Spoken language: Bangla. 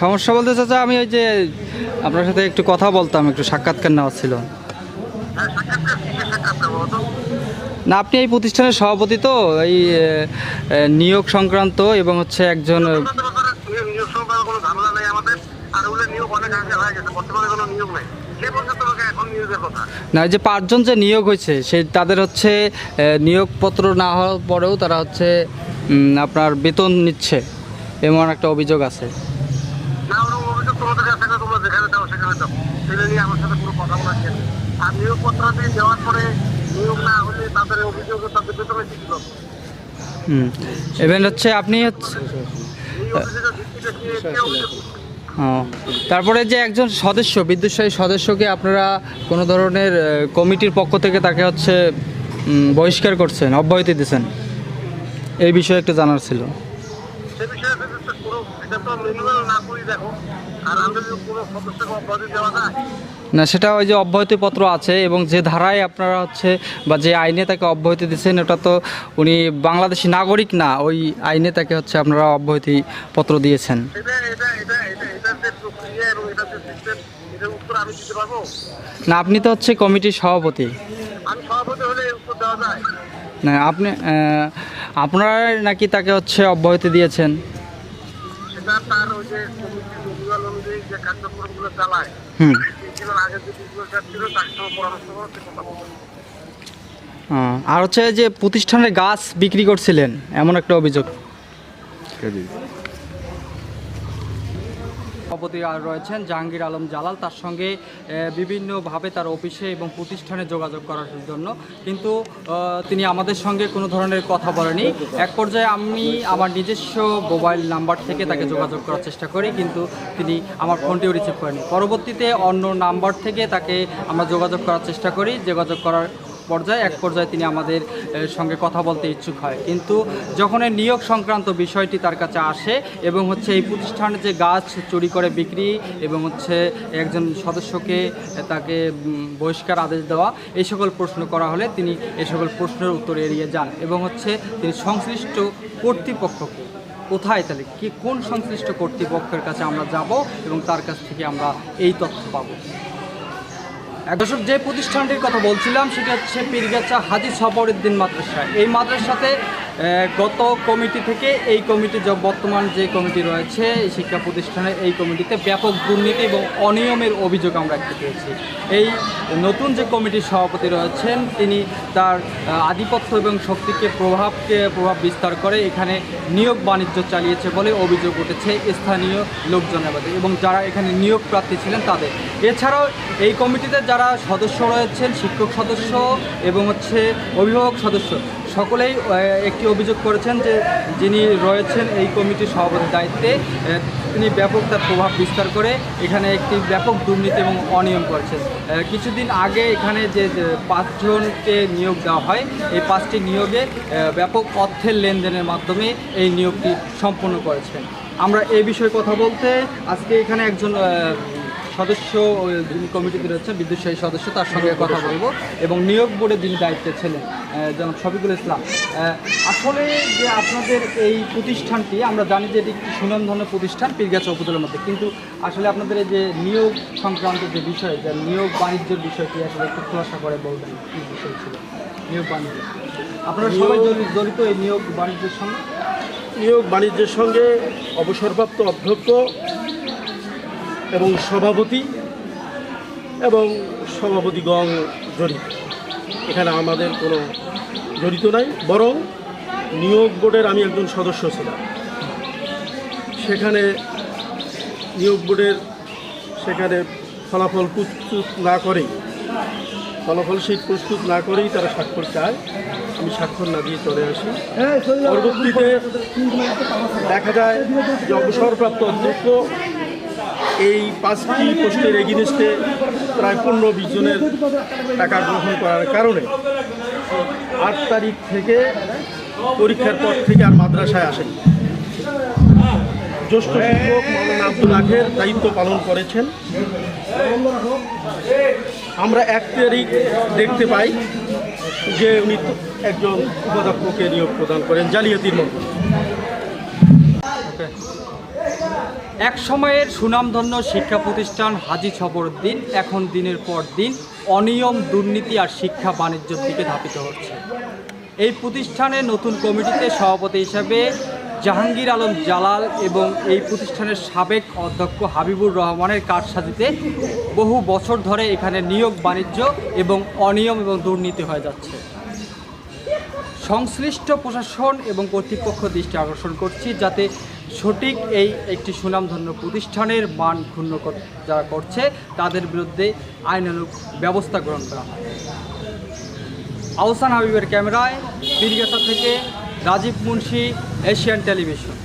সমস্যা? বলতে চাচা আমি ওই যে আপনার সাথে একটু কথা বলতাম একটু সাক্ষাৎকার নেওয়া ছিল। হ্যাঁ না আপনি এই প্রতিষ্ঠানের সভাপতি তো এই নিয়োগ সংক্রান্ত এবং হচ্ছে একজন না যে পাঁচজন যে নিয়োগ হয়েছে সে তাদের হচ্ছে নিয়োগপত্র না হওয়ার পরেও তারা হচ্ছে আপনার বেতন নিচ্ছে। এমন একটা অভিযোগ আছে। এবার হচ্ছে আপনি হচ্ছে তারপরে যে একজন সদস্য বিদ্যুৎসাহী সদস্যকে আপনারা কোনো ধরনের কমিটির পক্ষ থেকে তাকে হচ্ছে বহিষ্কার করছেন অব্যাহতি দিচ্ছেন। এই বিষয়ে একটু জানার ছিল। সে বিষয়ে যদি তো পুরো এটা তো মিনিমাল না সেটা ওই যে অব্যাহতি পত্র আছে এবং যে ধারায় আপনারা হচ্ছে বা যে আইনে তাকে অব্যাহতি দিচ্ছেন ওটা তো উনি বাংলাদেশি নাগরিক না ওই আইনে তাকে হচ্ছে আপনারা অব্যাহতি পত্র দিয়েছেন না আপনি তো হচ্ছে কমিটির সভাপতি। না আপনি আপনারা নাকি তাকে হচ্ছে অব্যাহতি দিয়েছেন? যে অনুযায়ী যে কার্যক্রমগুলো চালায় হুম। আগে যে বিজ্ঞতা ছিল তার সঙ্গে পরামর্শ করে কথা আর হচ্ছে যে প্রতিষ্ঠানের গাছ বিক্রি করছিলেন এমন একটা অভিযোগ। সভাপতি রয়েছেন জাহাঙ্গীর আলম জালাল। তার সঙ্গে বিভিন্নভাবে তার অফিসে এবং প্রতিষ্ঠানে যোগাযোগ করার জন্য। কিন্তু তিনি আমাদের সঙ্গে কোনো ধরনের কথা বলেনি। এক পর্যায়ে আমি আমার নিজস্ব মোবাইল নাম্বার থেকে তাকে যোগাযোগ করার চেষ্টা করি, কিন্তু তিনি আমার ফোনটিও রিসিভ করেনি। পরবর্তীতে অন্য নাম্বার থেকে তাকে আমরা যোগাযোগ করার চেষ্টা করি। যোগাযোগ করার পর্যায়ে, এক পর্যায়ে তিনি আমাদের সঙ্গে কথা বলতে ইচ্ছুক হয়। কিন্তু যখন এই নিয়োগ সংক্রান্ত বিষয়টি তার কাছে আসে এবং হচ্ছে এই প্রতিষ্ঠানে যে গাছ চুরি করে বিক্রি এবং হচ্ছে একজন সদস্যকে তাকে বহিষ্কার আদেশ দেওয়া, এই সকল প্রশ্ন করা হলে তিনি এই সকল প্রশ্নের উত্তর এড়িয়ে যান এবং হচ্ছে তিনি সংশ্লিষ্ট কর্তৃপক্ষকে কোথায় তাহলে কি, কোন সংশ্লিষ্ট কর্তৃপক্ষের কাছে আমরা যাব এবং তার কাছ থেকে আমরা এই তথ্য পাবো? দশক যে প্রতিষ্ঠানটির কথা বলছিলাম, সেটা হচ্ছে পীরগাছা হাজি সফরউদ্দিন মাদ্রাসা। এই মাদ্রাসাতে গত কমিটি থেকে এই কমিটি বর্তমান যে কমিটি রয়েছে শিক্ষা প্রতিষ্ঠানের এই কমিটিতে ব্যাপক দুর্নীতি এবং অনিয়মের অভিযোগ আমরা একটু পেয়েছি। এই নতুন যে কমিটির সভাপতি রয়েছেন, তিনি তার আধিপত্য এবং শক্তিকে, প্রভাবকে, প্রভাব বিস্তার করে এখানে নিয়োগ বাণিজ্য চালিয়েছে বলে অভিযোগ উঠেছে স্থানীয় লোকজনের এবং যারা এখানে নিয়োগ প্রার্থী ছিলেন তাদের। এছাড়াও এই কমিটিতে যারা সদস্য রয়েছেন, শিক্ষক সদস্য এবং হচ্ছে অভিভাবক সদস্য, সকলেই একটি অভিযোগ করেছেন যে যিনি রয়েছেন এই কমিটির সভাপতির দায়িত্বে তিনি ব্যাপক তার প্রভাব বিস্তার করে এখানে একটি ব্যাপক দুর্নীতি এবং অনিয়ম করেছেন। কিছুদিন আগে এখানে যে পাঁচজনকে নিয়োগ দেওয়া হয়, এই পাঁচটি নিয়োগে ব্যাপক অর্থের লেনদেনের মাধ্যমে এই নিয়োগটি সম্পন্ন করেছেন। আমরা এই বিষয়ে কথা বলতে, আজকে এখানে একজন সদস্য যিনি কমিটিতে রয়েছেন বিদ্যুৎসাহী সদস্য তার সঙ্গে কথা বলব। এবং নিয়োগ বোর্ডে যিনি দায়িত্বে ছিলেন জনাব শফিকুল ইসলাম আসলে যে আপনাদের এই প্রতিষ্ঠানটি আমরা জানি যে এটি একটি সুনামধন্য প্রতিষ্ঠান পীরগাছা উপজেলার মধ্যে। কিন্তু আসলে আপনাদের এই যে নিয়োগ সংক্রান্ত যে বিষয় যে নিয়োগ বাণিজ্যের বিষয়টি আসলে একটু খোলাসা করে বলবেন কী বিষয় ছিল? নিয়োগ বাণিজ্য। আপনারা সবাই জড়ি- জড়িত এই নিয়োগ বাণিজ্যের সঙ্গে? নিয়োগ বাণিজ্যের সঙ্গে অবসরপ্রাপ্ত অধ্যক্ষ এবং সভাপতি এবং সভাপতিগণ জড়িত এখানে আমাদের কোনো জড়িত নাই বরং নিয়োগ বোর্ডের আমি একজন সদস্য ছিলাম সেখানে নিয়োগ বোর্ডের সেখানে ফলাফল প্রস্তুত না করেই ফলাফল শীট প্রস্তুত না করেই তারা স্বাক্ষর চায় আমি স্বাক্ষর না দিয়ে চলে আসি পরবর্তীতে দেখা যায় যে অবসরপ্রাপ্ত অধ্যক্ষ এই পাঁচটি পোস্টের এগিনিস্টে প্রায় পনেরো বিশ জনের টাকা গ্রহণ করার কারণে আট তারিখ থেকে পরীক্ষার পর থেকে আর মাদ্রাসায় আসেন। জ্যেষ্ঠ শিক্ষক মৌলানা আব্দুল আখের দায়িত্ব পালন করেছেন। আমরা এক তারিখ দেখতে পাই যে উনি একজন উপাধ্যক্ষকে নিয়োগ প্রদান করেন, জালিয়াতির মতো এক সময়ের সুনামধন্য শিক্ষা প্রতিষ্ঠান হাজি ছবরউদ্দিন এখন দিনের পর দিন অনিয়ম, দুর্নীতি আর শিক্ষা বাণিজ্যের দিকে ধাপিত হচ্ছে। এই প্রতিষ্ঠানের নতুন কমিটিতে সভাপতি হিসাবে জাহাঙ্গীর আলম জালাল এবং এই প্রতিষ্ঠানের সাবেক অধ্যক্ষ হাবিবুর রহমানের কারসাজিতে বহু বছর ধরে এখানে নিয়োগ বাণিজ্য এবং অনিয়ম এবং দুর্নীতি হয়ে যাচ্ছে। সংশ্লিষ্ট প্রশাসন এবং কর্তৃপক্ষ দৃষ্টি আকর্ষণ করছি যাতে সঠিক এই একটি সুনামধন্য প্রতিষ্ঠানের মান ক্ষুণ্ণ যারা করছে, তাদের বিরুদ্ধে আইনানুক ব্যবস্থা গ্রহণ করা হয়। আহসান হাবিবের ক্যামেরায় পীরগাছা থেকে রাজীব মুন্সি, এশিয়ান টেলিভিশন।